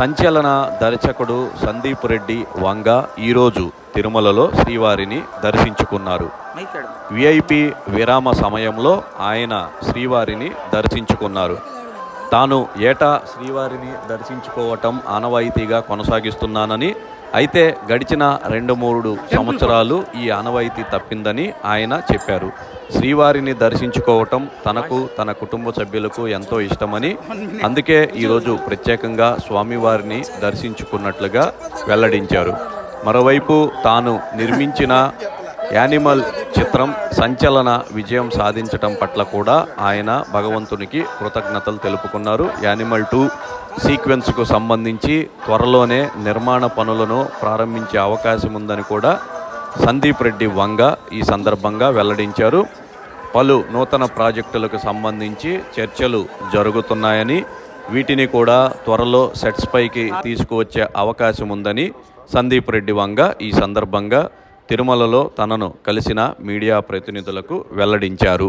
సంచలన దర్శకుడు సందీప్ రెడ్డి వంగ ఈరోజు తిరుమలలో శ్రీవారిని దర్శించుకున్నారు. విఐపి విరామ సమయంలో ఆయన శ్రీవారిని దర్శించుకున్నారు. తాను ఏటా శ్రీవారిని దర్శించుకోవటం ఆనవాయితీగా కొనసాగిస్తున్నానని అయితే గడిచిన రెండు మూడు సంవత్సరాలు ఈ ఆనవాయితీ తప్పిందని ఆయన చెప్పారు. శ్రీవారిని దర్శించుకోవటం తనకు తన కుటుంబ సభ్యులకు ఎంతో ఇష్టమని అందుకే ఈరోజు ప్రత్యేకంగా స్వామివారిని దర్శించుకున్నట్లుగా వెల్లడించారు. మరోవైపు తాను నిర్మించిన యానిమల్ చిత్రం సంచలన విజయం సాధించటం పట్ల కూడా ఆయన భగవంతునికి కృతజ్ఞతలు తెలుపుకున్నారు. యానిమల్ టూ సీక్వెన్స్కు సంబంధించి త్వరలోనే నిర్మాణ పనులను ప్రారంభించే అవకాశం ఉందని కూడా సందీప్ రెడ్డి వంగ ఈ సందర్భంగా వెల్లడించారు. పలు నూతన ప్రాజెక్టులకు సంబంధించి చర్చలు జరుగుతున్నాయని వీటిని కూడా త్వరలో సెట్స్ పైకి తీసుకువచ్చే అవకాశం ఉందని సందీప్ రెడ్డి వంగ ఈ సందర్భంగా తిరుమలలో తనను కలిసిన మీడియా ప్రతినిధులకు వెల్లడించారు.